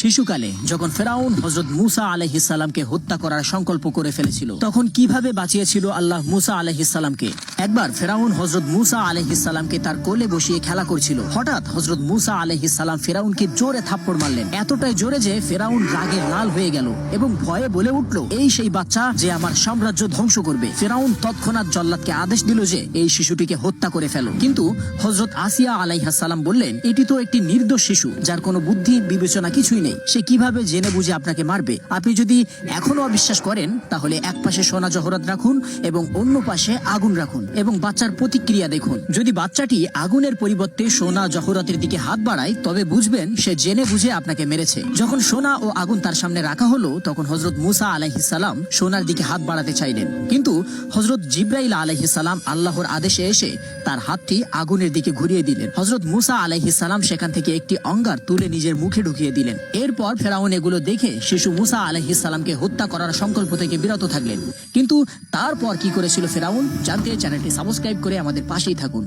শিশুকালে যখন ফেরাউন হজরত মুসা আলহিসাল্লামকে হত্যা করার সংকল্প করে ফেলেছিল, তখন কীভাবে বাঁচিয়েছিল আল্লাহ মুসা আলহিসাল্লামকে একবার ফেরাউন হজরত মুসা আলহিসাল্লামকে তার কোলে বসিয়ে খেলা করছিল। হঠাৎ হজরত মুসা আলহিসাল্লাম ফেরাউনকে জোরে থাপ্পড় মারলেন। এতটাই জোরে যে ফেরাউন রাগে লাল হয়ে গেল এবং ভয়ে বলে উঠল, এই সেই বাচ্চা যে আমার সাম্রাজ্য ধ্বংস করবে। ফেরাউন তৎক্ষণাৎ জল্লাদকে আদেশ দিল যে এই শিশুটিকে হত্যা করে ফেলো। কিন্তু হজরত আসিয়া আলাইহাসাল্লাম বললেন, এটি তো একটি নির্দোষ শিশু, যার কোনো বুদ্ধি, বিবেচনা কিছুই নেই। সে কীভাবে জেনে বুঝে আপনাকে মারবে? আপনি যদি এখনও অবিশ্বাস করেন, তাহলে এক পাশে সোনা জহরত রাখুন এবং অন্য পাশে আগুন রাখুন। এবং বাচ্চার প্রতিক্রিয়া দেখুন। যদি বাচ্চাটি আগুনের পরিবর্তে সোনা জহরতের দিকে হাত বাড়ায়, তবে বুঝবেন সে জেনে বুঝে আপনাকে মেরেছে। যখন সোনা ও আগুন তার সামনে রাখা হলো, তখন হজরত মুসা আলাইহিসাল্লাম সোনার দিকে হাত বাড়াতে চাইলেন। কিন্তু হজরত জিব্রাইল আলাইহিসাল্লাম আল্লাহর আদেশে এসে তার হাতটি আগুনের দিকে ঘুরিয়ে দিলেন। হজরত মুসা আলাইহিসাল্লাম সেখান থেকে একটি অঙ্গার তুলে নিজের মুখে ঢুকিয়ে দিলেন। এরপর ফেরাউন এগুলো দেখে শিশু মুসা আলাইহিসাল্লামকে হত্যা করার সংকল্প থেকে বিরত থাকলেন। কিন্তু তারপর কি করেছিল ফেরাউন জানতে চ্যানেলটি সাবস্ক্রাইব করে আমাদের পাশেই থাকুন